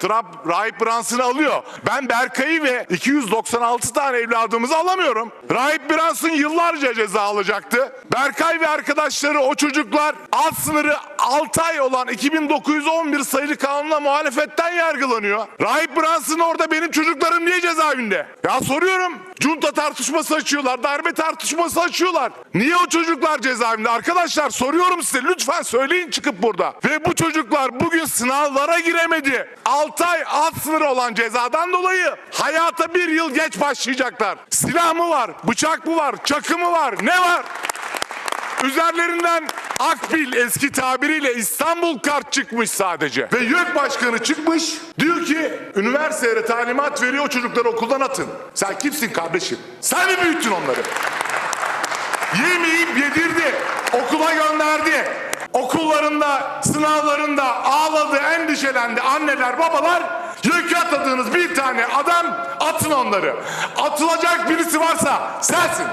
Trump Rahip Branson'ı alıyor. Ben Berkay'ı ve 296 tane evladımızı alamıyorum. Rahip Branson yıllarca ceza alacaktı. Berkay ve arkadaşları o çocuklar alt sınırı 6 ay olan 2911 sayılı kanunla muhalefetten yargılanıyor. Rahip Branson orada benim çocuklarım niye cezaevinde? Ya soruyorum. Junta tartışması açıyorlar, darbe tartışması açıyorlar. Niye o çocuklar cezaevinde? Arkadaşlar soruyorum size lütfen söyleyin çıkıp burada. Ve bu çocuklar bugün sınavlara giremedi. 6 ay alt sınırı olan cezadan dolayı hayata bir yıl geç başlayacaklar. Silah mı var, bıçak mı var, çakı mı var, ne var? Üzerlerinden Akbil eski tabiriyle İstanbul kart çıkmış sadece. Ve YÖK başkanı çıkmış diyor ki üniversitelere talimat veriyor o çocukları okuldan atın. Sen kimsin kardeşim? Sen mi büyüttün onları? Yemeyip yedirdi. Okula gönderdi. Okullarında, sınavlarında ağladı, endişelendi anneler, babalar. YÖK'e atadığınız bir tane adam atın onları. Atılacak birisi varsa sensin.